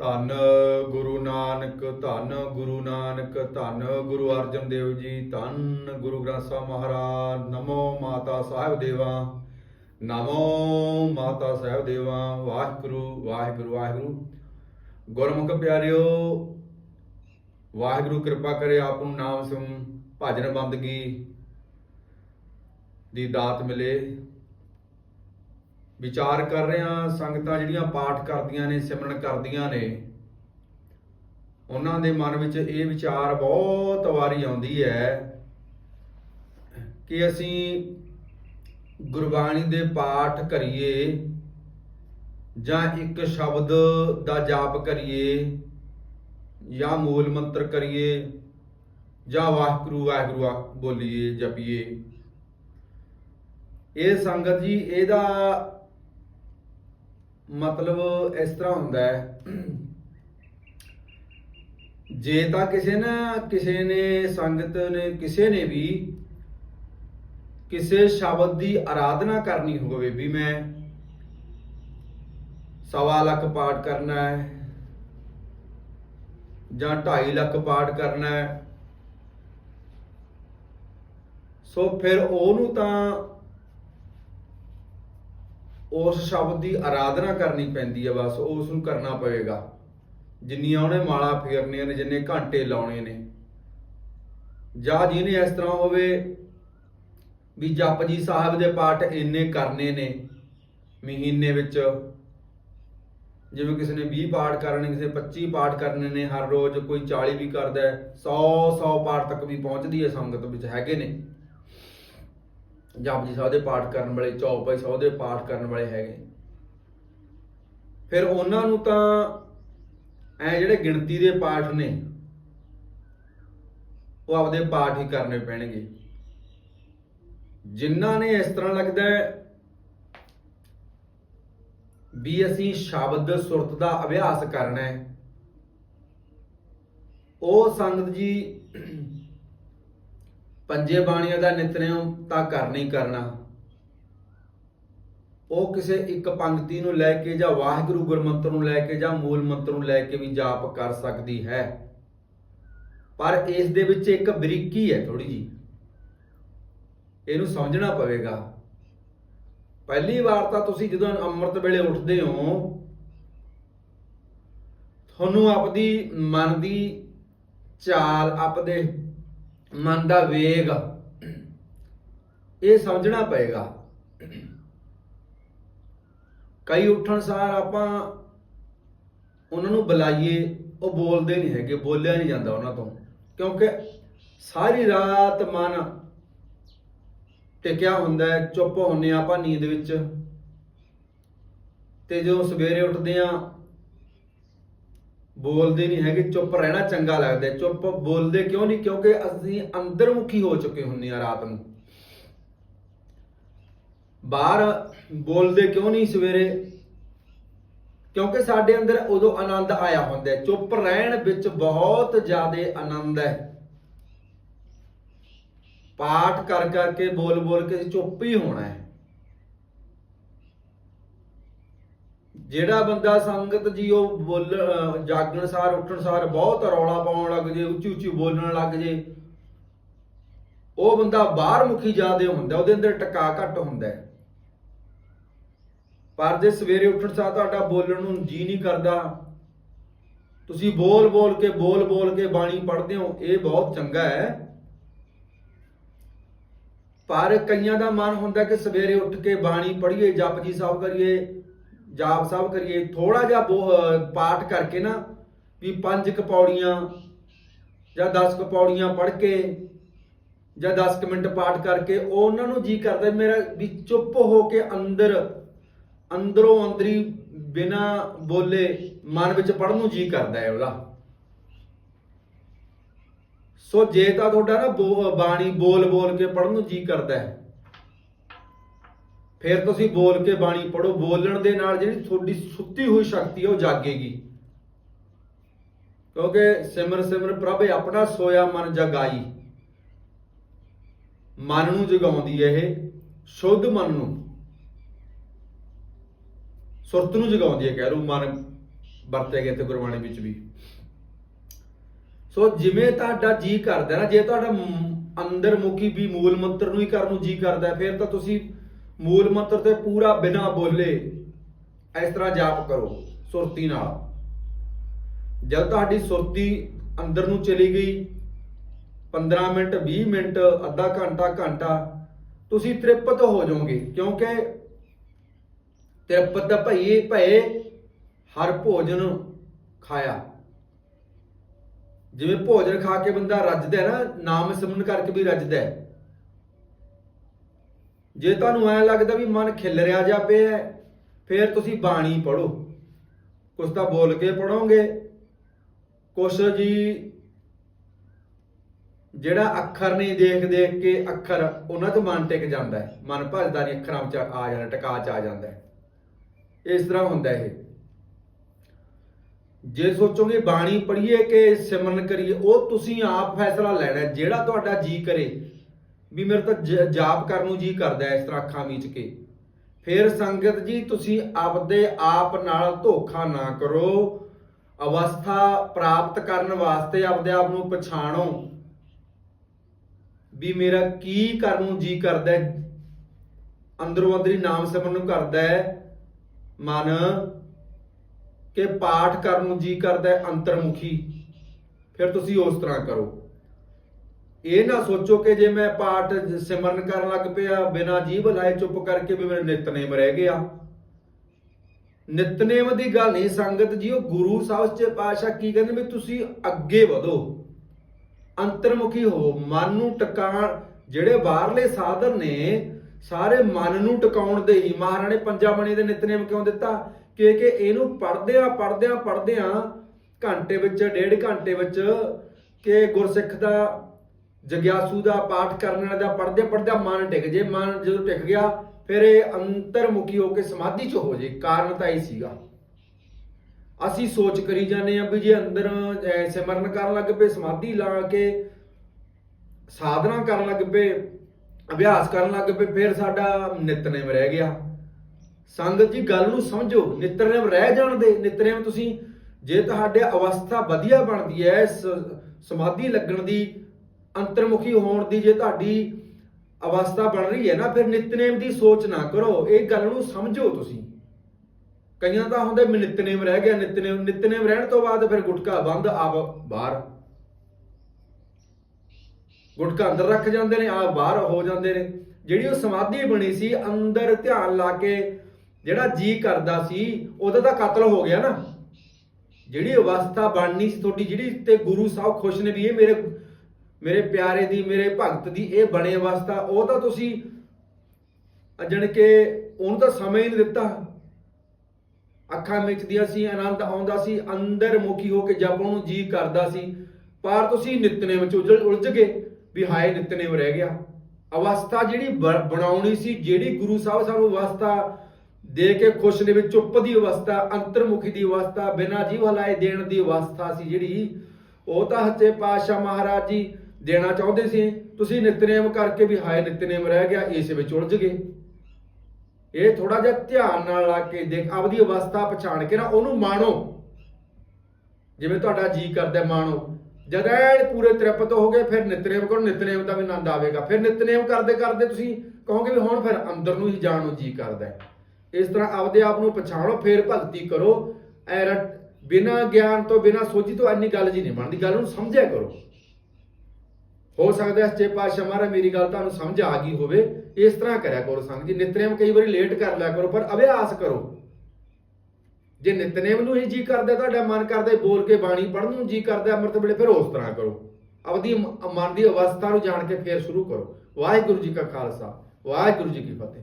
ਧੰਨ ਗੁਰੂ ਨਾਨਕ, ਧੰਨ ਗੁਰੂ ਨਾਨਕ, ਧੰਨ ਗੁਰੂ ਅਰਜਨ ਦੇਵ ਜੀ, ਧੰਨ ਗੁਰੂ ਗ੍ਰੰਥ ਸਾਹਿਬ ਮਹਾਰਾਜ, ਨਮੋ ਮਾਤਾ ਸਾਹਿਬ ਦੇਵਾ, ਨਮੋ ਮਾਤਾ ਸਾਹਿਬ ਦੇਵਾ, ਵਾਹਿਗੁਰੂ ਵਾਹਿਗੁਰੂ ਵਾਹਿਗੁਰੂ। ਗੁਰਮੁਖ ਪਿਆਰਿਓ, ਵਾਹਿਗੁਰੂ ਕਿਰਪਾ ਕਰੇ ਆਪ ਨੂੰ ਨਾਮ ਸਿਮ ਭਜਨ ਬੰਦਗੀ ਦੀ ਦਾਤ ਮਿਲੇ। ਵਿਚਾਰ ਕਰ ਰਹੇ ਹਾਂ, ਸੰਗਤਾਂ ਜਿਹੜੀਆਂ ਪਾਠ ਕਰਦੀਆਂ ਨੇ, ਸਿਮਰਨ ਕਰਦੀਆਂ ਨੇ, ਉਹਨਾਂ ਦੇ ਮਨ ਵਿੱਚ ਇਹ ਵਿਚਾਰ ਬਹੁਤ ਵਾਰੀ ਆਉਂਦੀ ਹੈ ਕਿ ਅਸੀਂ ਗੁਰਬਾਣੀ ਦੇ ਪਾਠ ਕਰੀਏ ਜਾਂ ਇੱਕ ਸ਼ਬਦ ਦਾ ਜਾਪ ਕਰੀਏ ਜਾਂ ਮੂਲ ਮੰਤਰ ਕਰੀਏ ਜਾਂ ਵਾਹਿਗੁਰੂ ਵਾਹਿਗੁਰੂ ਬੋਲੀਏ, ਜਪੀਏ। ਇਹ ਸੰਗਤ ਜੀ, ਇਹਦਾ ਮਤਲਬ ਇਸ ਤਰ੍ਹਾਂ ਹੁੰਦਾ ਹੈ। ਜੇ ਤਾਂ ਕਿਸੇ ਨਾ ਕਿਸੇ ਨੇ ਸੰਗਤ ਨੇ ਕਿਸੇ ਨੇ ਵੀ ਕਿਸੇ ਸ਼ਬਦ ਦੀ ਆਰਾਧਨਾ ਕਰਨੀ ਹੋਵੇ ਵੀ ਮੈਂ ਸਵਾ ਲੱਖ ਪਾਠ ਕਰਨਾ ਹੈ ਜਾਂ 2.5 ਲੱਖ ਪਾਠ ਕਰਨਾ ਹੈ, ਸੋ ਫਿਰ ਉਹਨੂੰ ਤਾਂ ਉਸ ਸ਼ਬਦ ਦੀ ਆਰਾਧਨਾ ਕਰਨੀ ਪੈਂਦੀ ਹੈ ਬਸ ਉਸ ਨੂੰ ਕਰਨਾ ਪਵੇਗਾ। ਜਿੰਨੀਆਂ ਉਹਨੇ ਮਾਲਾ ਫੇਰਨੀਆਂ ਨੇ, ਜਿੰਨੇ ਘੰਟੇ ਲਾਉਣੇ ਨੇ। ਜਾਂ ਜਿਹਨੇ ਇਸ ਤਰ੍ਹਾਂ ਹੋਵੇ ਵੀ ਜਪਜੀ ਸਾਹਿਬ ਦੇ ਪਾਠ ਇੰਨੇ ਕਰਨੇ ਨੇ ਮਹੀਨੇ ਵਿੱਚ। ਜਿਵੇਂ ਕਿਸੇ ਨੇ 20 ਪਾਠ ਕਰਨੇ, ਕਿਸੇ ਨੇ 25 ਪਾਠ ਕਰਨੇ ਨੇ, ਹਰ ਰੋਜ਼ ਕੋਈ 40 ਵੀ ਕਰਦਾ ਹੈ 100 100 ਪਾਠ ਤੱਕ ਵੀ ਪਹੁੰਚਦੀ ਹੈ ਸੰਗਤ ਵਿੱਚ, ਹੈਗੇ ਨੇ। ਜਪਜੀ ਸਾਹਿਬ ਦੇ ਪਾਠ ਕਰਨ ਵਾਲੇ ਚੌਪਈ ਸਾਹਿਬ ਦੇ ਪਾਠ ਕਰਨ ਵਾਲੇ ਹੈਗੇ। ਫਿਰ ਉਹਨਾਂ ਨੂੰ ਤਾਂ ਐ ਜਿਹੜੇ ਗਿਣਤੀ ਦੇ ਪਾਠ ਨੇ, ਉਹ ਆਪਦੇ ਪਾਠ ਹੀ ਕਰਨੇ ਪੈਣਗੇ। ਜਿਨ੍ਹਾਂ ਨੇ ਇਸ ਤਰ੍ਹਾਂ ਲੱਗਦਾ ਵੀ ਅਸੀਂ ਸ਼ਬਦ ਸੁਰਤ ਦਾ ਅਭਿਆਸ ਕਰਨਾ ਹੈ, ਉਹ ਸੰਗਤ ਜੀ ਪੰਜੇ ਬਾਣੀਆਂ ਦਾ ਨਿਤਨੇਮ ਤਾਂ ਕਰਨਾ ਹੀ ਕਰਨਾ। ਉਹ ਕਿਸੇ ਇੱਕ ਪੰਕਤੀ ਨੂੰ ਲੈ ਕੇ ਜਾਂ ਵਾਹਿਗੁਰੂ ਗੁਰਮੰਤਰ ਨੂੰ ਲੈ ਕੇ ਜਾਂ ਮੂਲ ਮੰਤਰ ਨੂੰ ਲੈ ਕੇ ਵੀ ਜਾਪ ਕਰ ਸਕਦੀ ਹੈ। ਪਰ ਇਸ ਦੇ ਵਿੱਚ ਇੱਕ ਬਰੀਕੀ ਹੈ ਥੋੜੀ ਜੀ ਇਹਨੂੰ ਸਮਝਣਾ ਪਵੇਗਾ। ਪਹਿਲੀ ਵਾਰ ਤਾਂ ਤੁਸੀਂ ਜਦੋਂ ਅੰਮ੍ਰਿਤ ਵੇਲੇ ਉੱਠਦੇ ਹੋ, ਤੁਹਾਨੂੰ ਆਪਦੀ ਮਨ ਦੀ ਚਾਲ, ਆਪਦੇ ਮਨ ਦਾ ਵੇਗ ਇਹ ਸਮਝਣਾ ਪਏਗਾ। ਕਈ ਉੱਠਣ ਸਾਰ ਆਪਾਂ ਉਹਨਾਂ ਨੂੰ ਬੁਲਾਈਏ, ਉਹ ਬੋਲਦੇ ਨਹੀਂ ਹੈਗੇ, ਬੋਲਿਆ ਨਹੀਂ ਜਾਂਦਾ ਉਹਨਾਂ ਤੋਂ। ਕਿਉਂਕਿ ਸਾਰੀ ਰਾਤ ਮਨ ਟਿਕਿਆ ਹੁੰਦਾ ਹੈ, ਚੁੱਪ ਹੁੰਨੇ ਆਪਾਂ ਨੀਂਦ ਵਿੱਚ। ਤੇ ਜਦੋਂ ਸਵੇਰੇ ਉੱਠਦੇ ਆ ਬੋਲਦੇ ਨਹੀਂ ਹੈਗੇ, ਚੁੱਪ ਰਹਿਣਾ ਚੰਗਾ ਲੱਗਦਾ ਚੁੱਪ ਬੋਲਦੇ ਕਿਉਂ ਨਹੀਂ? ਕਿਉਂਕਿ ਅਸੀਂ ਅੰਦਰਮੁਖੀ ਹੋ ਚੁੱਕੇ ਹੁੰਦੇ ਆ ਰਾਤ ਨੂੰ। ਬਾਹਰ ਬੋਲਦੇ ਕਿਉਂ ਨਹੀਂ ਸਵੇਰੇ? ਕਿਉਂਕਿ ਸਾਡੇ ਅੰਦਰ ਉਦੋਂ ਆਨੰਦ ਆਇਆ ਹੁੰਦਾ ਚੁੱਪ ਰਹਿਣ ਵਿੱਚ ਬਹੁਤ ਜ਼ਿਆਦਾ ਆਨੰਦ ਹੈ। ਪਾਠ ਕਰ ਕਰਕੇ ਬੋਲ ਬੋਲ ਕੇ ਚੁੱਪ ਹੀ ਹੋਣਾ ਹੈ। ਜਿਹੜਾ ਬੰਦਾ ਸੰਗਤ ਜੀ ਉਹ ਬੋਲ ਜਾਗਣ ਸਾਰ, ਉੱਠਣ ਸਾਰ ਬਹੁਤ ਰੌਲਾ ਪਾਉਣ ਲੱਗ ਜੇ, ਉੱਚੀ ਉੱਚੀ ਬੋਲਣ ਲੱਗ ਜੇ, ਉਹ ਬੰਦਾ ਬਾਹਰ ਮੁਖੀ ਜਾਦੇ ਹੁੰਦਾ, ਉਹਦੇ ਅੰਦਰ ਟਕਾ ਘੱਟ ਹੁੰਦਾ ਪਰ ਜੇ ਸਵੇਰੇ ਉੱਠਣ ਸਾਰ ਤੁਹਾਡਾ ਬੋਲਣ ਨੂੰ ਜੀ ਨਹੀਂ ਕਰਦਾ, ਤੁਸੀਂ ਬੋਲ ਬੋਲ ਕੇ, ਬੋਲ ਬੋਲ ਕੇ ਬਾਣੀ ਪੜ੍ਹਦੇ ਹੋ, ਇਹ ਬਹੁਤ ਚੰਗਾ ਹੈ। ਪਰ ਕਈਆਂ ਦਾ ਮਨ ਹੁੰਦਾ ਕਿ ਸਵੇਰੇ ਉੱਠ ਕੇ ਬਾਣੀ ਪੜ੍ਹੀਏ, ਜਪਜੀ ਸਾਹਿਬ ਕਰੀਏ ਜਾਪ ਸਾਹਿਬ ਕਰੀਏ ਥੋੜਾ ਜਿਹਾ ਬੋ- ਪਾਠ ਕਰਕੇ ਨਾ ਵੀ ਪੰਜ ਕੁ ਪੌੜੀਆਂ ਜਾਂ 10 ਕੁ ਪੌੜੀਆਂ ਪੜ੍ਹ ਕੇ ਜਾਂ 10 ਕੁ ਮਿੰਟ ਪਾਠ ਕਰਕੇ ਉਹ ਉਹਨਾਂ ਨੂੰ ਜੀ ਕਰਦਾ ਮੇਰਾ ਵੀ ਚੁੱਪ ਹੋ ਕੇ ਅੰਦਰ, ਅੰਦਰੋਂ ਅੰਦਰੀ ਬਿਨਾ ਬੋਲੇ ਮਨ ਵਿੱਚ ਪੜਨ ਨੂੰ ਜੀ ਕਰਦਾ ਹੈ ਉਹਦਾ। ਸੋ ਜੇ ਤਾਂ ਤੁਹਾਡਾ ਨਾ ਬੋ- ਬਾਣੀ ਬੋਲ ਬੋਲ ਕੇ ਪੜਨ ਨੂੰ ਜੀ ਕਰਦਾ ਹੈ ਫਿਰ ਤੁਸੀਂ ਬੋਲ ਕੇ ਬਾਣੀ ਪੜੋ ਬੋਲਣ ਦੇ ਨਾਲ ਜਿਹੜੀ ਤੁਹਾਡੀ ਸੁੱਤੀ ਹੋਈ ਸ਼ਕਤੀ ਹੈ ਉਹ ਜਾਗੇਗੀ। ਕਿਉਂਕਿ ਸਿਮਰ ਸਿਮਰ ਪ੍ਰਭ, ਆਪਣਾ ਸੋਇਆ ਮਨ ਜਗਾਈ। ਮਨ ਨੂੰ ਜਗਾਉਂਦੀ ਹੈ ਇਹ, ਸ਼ੁੱਧ ਮਨ ਨੂੰ। ਸੁਰਤ ਨੂੰ ਜਗਾਉਂਦੀ ਹੈ ਕਹਿ ਲਓ ਮਨ ਵਰਤੇ ਗਏ ਤੇ ਗੁਰਬਾਣੀ ਵਿੱਚ ਵੀ। ਸੋ ਜਿਵੇਂ ਤੁਹਾਡਾ ਜੀ ਕਰਦਾ ਨਾ, ਜੇ ਤੁਹਾਡਾ ਅੰਦਰ ਮੁਖੀ ਵੀ ਮੂਲ ਮੰਤਰ ਨੂੰ ਹੀ ਕਰਨ ਨੂੰ ਜੀ ਕਰਦਾ, ਫਿਰ ਤਾਂ ਤੁਸੀਂ ਮੂਲ ਮੰਤਰ ਤੇ ਪੂਰਾ ਬਿਨਾ ਬੋਲੇ ਇਸ ਤਰ੍ਹਾਂ ਜਾਪ ਕਰੋ, ਸੁਰਤੀ ਨਾਲ। ਜਦ ਤੁਹਾਡੀ ਸੁਰਤੀ ਅੰਦਰ ਨੂੰ ਚਲੀ ਗਈ 15 ਮਿੰਟ 20 ਮਿੰਟ, ਅੱਧਾ ਘੰਟਾ ਘੰਟਾ, ਤੁਸੀਂ ਤ੍ਰਿਪਤ ਹੋ ਜਾਓਗੇ, ਕਿਉਂਕਿ ਤ੍ਰਿਪਤ ਦਾ ਭਈ ਭਏ ਹਰ ਭੋਜਨ ਖਾਇਆ। ਜਿਵੇਂ ਭੋਜਨ ਖਾ ਕੇ ਬੰਦਾ ਰੱਜਦਾ ਨਾ, ਨਾਮ ਸਿਮਰਨ ਕਰਕੇ ਵੀ ਰੱਜਦਾ ਹੈ। ਜੇ ਤੁਹਾਨੂੰ ਐ ਲੱਗਦਾ ਵੀ ਮਨ ਖਿਲ ਰਿਹਾ ਜਾ ਪਿਆ ਫਿਰ ਤੁਸੀਂ ਬਾਣੀ ਪੜੋ ਕੁਛ ਤਾਂ ਬੋਲ ਕੇ ਪੜੋਗੇ ਕੁਛ ਜੀ ਜਿਹੜਾ ਅੱਖਰ ਨਹੀਂ ਦੇਖ ਦੇਖ ਕੇ ਅੱਖਰ ਉਹਨਾਂ ਤੋਂ ਮਨ ਟਿਕ ਜਾਂਦਾ ਹੈ। ਮਨ ਭਜਦਾ ਨਹੀਂ, ਅੱਖਰਾਂ ਵਿੱਚ ਆ ਜਾਂਦਾ, ਟਿਕਾ ਚ ਆ ਜਾਂਦਾ ਹੈ। ਇਸ ਤਰ੍ਹਾਂ ਹੁੰਦਾ ਇਹ। ਜੇ ਸੋਚੋਗੇ ਬਾਣੀ ਪੜ੍ਹੀਏ ਕਿ ਸਿਮਰਨ ਕਰੀਏ, ਉਹ ਤੁਸੀਂ ਆਪ ਫੈਸਲਾ ਲੈਣਾ ਜਿਹੜਾ ਤੁਹਾਡਾ ਜੀ ਕਰੇ ਵੀ ਮੇਰੇ ਤਾਂ ਜ- ਜਾਪ ਕਰਨ ਨੂੰ ਜੀ ਕਰਦਾ ਇਸ ਤਰ੍ਹਾਂ ਅੱਖਾਂ ਮੀਚ ਕੇ। ਫਿਰ ਸੰਗਤ ਜੀ, ਤੁਸੀਂ ਆਪਦੇ ਆਪ ਨਾਲ ਧੋਖਾ ਨਾ ਕਰੋ। ਅਵਸਥਾ ਪ੍ਰਾਪਤ ਕਰਨ ਵਾਸਤੇ ਆਪਦੇ ਆਪ ਨੂੰ ਪਛਾਣੋ। ਵੀ ਮੇਰਾ ਕੀ ਕਰਨ ਨੂੰ ਜੀ ਕਰਦਾ ਹੈ। ਅੰਦਰੋਂ ਅੰਦਰੀ ਨਾਮ ਸਿਮਰਨ ਨੂੰ ਕਰਦਾ ਹੈ। ਮਨ ਕਿ ਪਾਠ ਕਰਨ ਨੂੰ ਜੀ ਕਰਦਾ ਹੈ ਅੰਤਰਮੁਖੀ। ਫਿਰ ਤੁਸੀਂ ਉਸ ਤਰ੍ਹਾਂ ਕਰੋ। ਇਹ ਨਾ ਸੋਚੋ ਕਿ ਜੇ ਮੈਂ ਪਾਠ ਸਿਮਰਨ ਕਰਨ ਲੱਗ ਪਿਆ, ਬਿਨਾਂ ਜੀਭ ਲਾਏ ਚੁੱਪ ਕਰਕੇ ਵੀ ਮੇਰੇ ਨਿਤਨੇਮ ਰਹਿ ਗਿਆ। ਨਿਤਨੇਮ ਦੀ ਗੱਲ ਨਹੀਂ, ਸੰਗਤ ਜੀ ਉਹ ਗੁਰੂ ਸਾਹਿਬ ਸੱਚੇ ਪਾਤਸ਼ਾਹ ਕੀ ਕਹਿੰਦੇ ਵੀ ਤੁਸੀਂ ਅੱਗੇ ਵਧੋ। ਅੰਤਰਮੁਖੀ ਹੋ, ਮਨ ਨੂੰ ਟਿਕਾਣ। ਜਿਹੜੇ ਬਾਹਰਲੇ ਸਾਧਨ ਨੇ, ਸਾਰੇ ਮਨ ਨੂੰ ਟਿਕਾਉਣ ਦੇ ਹੀ। ਮਹਾਰਾਣੇ ਪੰਜਾ ਬਣੀ ਦੇ ਨਿਤਨੇਮ ਕਿਉਂ ਦਿੱਤਾ? ਕਿ ਕਿ ਇਹਨੂੰ ਪੜਦਿਆਂ ਪੜਦਿਆਂ ਪੜਦਿਆਂ ਘੰਟੇ ਵਿੱਚ, ਡੇਢ ਘੰਟੇ ਵਿੱਚ ਕਿ ਗੁਰਸਿੱਖ ਦਾ ਜਗਿਆਸੂ ਦਾ ਪਾਠ ਕਰਨ ਵਾਲੇ ਦਾ ਪੜਦੇ ਪੜਦਿਆਂ ਮਨ ਟਿਕ ਜੇ, ਮਨ ਜਦੋਂ ਟਿਕ ਗਿਆ, ਫਿਰ ਇਹ ਅੰਤਰਮੁਖੀ ਹੋ ਕੇ ਸਮਾਧੀ ਚ ਹੋ ਜੇ, ਕਾਰਨ ਤਾਂ ਇਹ ਸੀਗਾ। ਅਸੀਂ ਸੋਚ ਕਰੀ ਜਾਂਦੇ ਆ ਵੀ ਜੇ ਅੰਦਰ ਸਿਮਰਨ ਕਰਨ ਲੱਗ ਪਏ, ਸਮਾਧੀ ਲਾ ਕੇ, ਸਾਧਨਾ ਕਰਨ ਲੱਗ ਪਏ, ਅਭਿਆਸ ਕਰਨ ਲੱਗ ਪਏ, ਫਿਰ ਸਾਡਾ ਨਿਤਨੇਮ ਰਹਿ ਗਿਆ। ਸੰਗਤ ਜੀ, ਗੱਲ ਨੂੰ ਸਮਝੋ, ਨਿਤਨੇਮ ਰਹਿ ਜਾਣ ਦੇ, ਨਿਤਨੇਮ ਤੁਸੀਂ, ਜੇ ਤੁਹਾਡੇ ਅਵਸਥਾ ਵਧੀਆ ਬਣਦੀ ਹੈ ਸਮਾਧੀ ਲੱਗਣ ਦੀ ਅੰਤਰਮੁਖੀ ਹੋਣ ਦੀ ਜੇ ਤੁਹਾਡੀ ਅਵਸਥਾ ਬਣ ਰਹੀ ਹੈ ਨਾ, ਫਿਰ ਨਿਤਨੇਮ ਦੀ ਸੋਚ ਨਾ ਕਰੋ। ਇਹ ਗੱਲ ਨੂੰ ਸਮਝੋ ਤੁਸੀਂ। ਕਈਆਂ ਦਾ ਹੁੰਦਾ ਵੀ ਨਿਤਨੇਮ ਰਹਿ ਗਿਆ, ਨਿਤਨੇਮ ਨਿਤਨੇਮ ਰਹਿਣ ਤੋਂ ਬਾਅਦ ਫਿਰ ਗੁਟਕਾ ਬੰਦ, ਆਪ ਬਾਹਰ। ਗੁਟਕਾ ਅੰਦਰ ਰੱਖ ਜਾਂਦੇ ਨੇ ਆ ਬਾਹਰ ਹੋ ਜਾਂਦੇ ਨੇ। ਜਿਹੜੀ ਉਹ ਸਮਾਧੀ ਬਣੀ ਸੀ, ਅੰਦਰ ਧਿਆਨ ਲਾ ਕੇ ਜਿਹੜਾ ਜੀ ਕਰਦਾ ਸੀ, ਉਹਦਾ ਤਾਂ ਕਤਲ ਹੋ ਗਿਆ ਨਾ। ਜਿਹੜੀ ਅਵਸਥਾ ਬਣਨੀ ਸੀ, ਤੁਹਾਡੀ ਜਿਹੜੀ ਤੇ ਗੁਰੂ ਸਾਹਿਬ ਖੁਸ਼ ਨੇ ਵੀ ਇਹ ਮੇਰੇ ਮੇਰੇ ਪਿਆਰੇ ਦੀ, ਮੇਰੇ ਭਗਤ ਦੀ ਇਹ ਬਣੇ ਅਵਸਥਾ, ਉਹ ਤਾਂ ਤੁਸੀਂ ਅਜਣ ਕੇ ਉਹਨੂੰ ਤਾਂ ਸਮੇਂ ਹੀ ਨਹੀਂ ਦਿੱਤਾ। ਅੱਖਾਂ ਮਿਚਦੀਆਂ ਸੀ, ਆਨੰਦ ਆਉਂਦਾ ਸੀ, ਅੰਦਰ ਮੁਖੀ ਹੋ ਕੇ ਜਪ ਉਹਨੂੰ ਜੀ ਕਰਦਾ ਸੀ। ਪਰ ਤੁਸੀਂ ਨਿਤਨੇਮ ਵਿੱਚ ਉਲਝ ਉਲਝ ਗਏ, ਵੀ ਹਾਏ ਨਿਤਨੇਮ ਰਹਿ ਗਿਆ। ਅਵਸਥਾ ਜਿਹੜੀ ਬ- ਬਣਾਉਣੀ ਸੀ, ਜਿਹੜੀ ਗੁਰੂ ਸਾਹਿਬ ਸਾਨੂੰ ਅਵਸਥਾ ਦੇ ਕੇ ਖੁਸ਼ ਨੇ ਵਿੱਚ ਚੁੱਪ ਦੀ ਅਵਸਥਾ, ਅੰਤਰਮੁਖੀ ਦੀ ਅਵਸਥਾ, ਬਿਨਾਂ ਜੀਵ ਹਲਾਏ ਦੇਣ ਦੀ ਅਵਸਥਾ ਸੀ ਜਿਹੜੀ, ਉਹ ਤਾਂ ਹੱਥੇ ਪਾਤਸ਼ਾਹ ਮਹਾਰਾਜ ਜੀ ਦੇਣਾ ਚਾਹੁੰਦੇ ਸੀ। ਤੁਸੀਂ ਨਿਤਨੇਮ ਕਰਕੇ ਵੀ ਹਾਏ ਨਿਤਨੇਮ ਰਹਿ ਗਿਆ, ਇਸ ਵਿੱਚ ਉਲਝ ਗਏ। ਇਹ ਥੋੜਾ ਜਿਹਾ ਧਿਆਨ ਨਾਲ ਲਾ ਕੇ ਦੇਖ, ਆਪਦੀ ਅਵਸਥਾ ਪਛਾਣ ਕੇ ਨਾ ਉਹਨੂੰ ਮਾਣੋ। ਜਿਵੇਂ ਤੁਹਾਡਾ ਜੀ ਕਰਦਾ, ਮਾਣੋ। ਜਦ ਐਨ ਪੂਰੇ ਤ੍ਰਿਪਤ ਹੋ ਗਏ, ਫਿਰ ਨਿਤਨੇਮ ਕਰੋ, ਨਿਤਨੇਮ ਦਾ ਵੀ ਆਨੰਦ ਆਵੇਗਾ। ਫਿਰ ਨਿਤਨੇਮ ਕਰਦੇ ਕਰਦੇ ਤੁਸੀਂ ਕਹੋਗੇ ਵੀ ਹੁਣ ਫਿਰ ਅੰਦਰ ਨੂੰ ਹੀ ਜਾਣ ਨੂੰ ਜੀ ਕਰਦਾ ਇਸ ਤਰ੍ਹਾਂ ਆਪਦੇ ਆਪ ਨੂੰ ਪਛਾਣੋ, ਫਿਰ ਭਗਤੀ ਕਰੋ। ਐ ਰਟ ਬਿਨਾ ਗਿਆਨ ਤੋਂ, ਬਿਨਾ ਸੋਚੀ ਤੋਂ ਇੰਨੀ ਗੱਲ ਜੀ ਨਹੀਂ ਬਣਦੀ। ਗੱਲ ਨੂੰ ਸਮਝਿਆ ਕਰੋ। ਹੋ ਸਕਦਾ ਹੈ ਸੱਚੇ ਪਾਤਸ਼ਾਹ ਮਹਾਰਾਜ ਮੇਰੀ ਗੱਲ ਤੁਹਾਨੂੰ ਸਮਝ ਆ ਗਈ ਹੋਵੇ, ਇਸ ਤਰ੍ਹਾਂ ਕਰਿਆ ਕਰੋ ਸੰਗ ਜੀ। ਨਿਤਨੇਮ ਕਈ ਵਾਰੀ ਲੇਟ ਕਰ ਲਿਆ ਕਰੋ, ਪਰ ਅਭਿਆਸ ਕਰੋ। ਜੇ ਨਿਤਨੇਮ ਨੂੰ ਹੀ ਜੀ ਕਰਦਾ, ਤੁਹਾਡਾ ਮਨ ਕਰਦਾ ਬੋਲ ਕੇ ਬਾਣੀ ਪੜ੍ਹਨ ਨੂੰ, ਜੀ ਕਰਦਾ ਅੰਮ੍ਰਿਤ ਵੇਲੇ, ਫਿਰ ਉਸ ਤਰ੍ਹਾਂ ਕਰੋ। ਆਪਦੀ ਮਨ ਦੀ ਅਵਸਥਾ ਨੂੰ ਜਾਣ ਕੇ ਫਿਰ ਸ਼ੁਰੂ ਕਰੋ। ਵਾਹਿਗੁਰੂ ਜੀ ਕਾ ਖਾਲਸਾ, ਵਾਹਿਗੁਰੂ ਜੀ ਕੀ ਫਤਿਹ।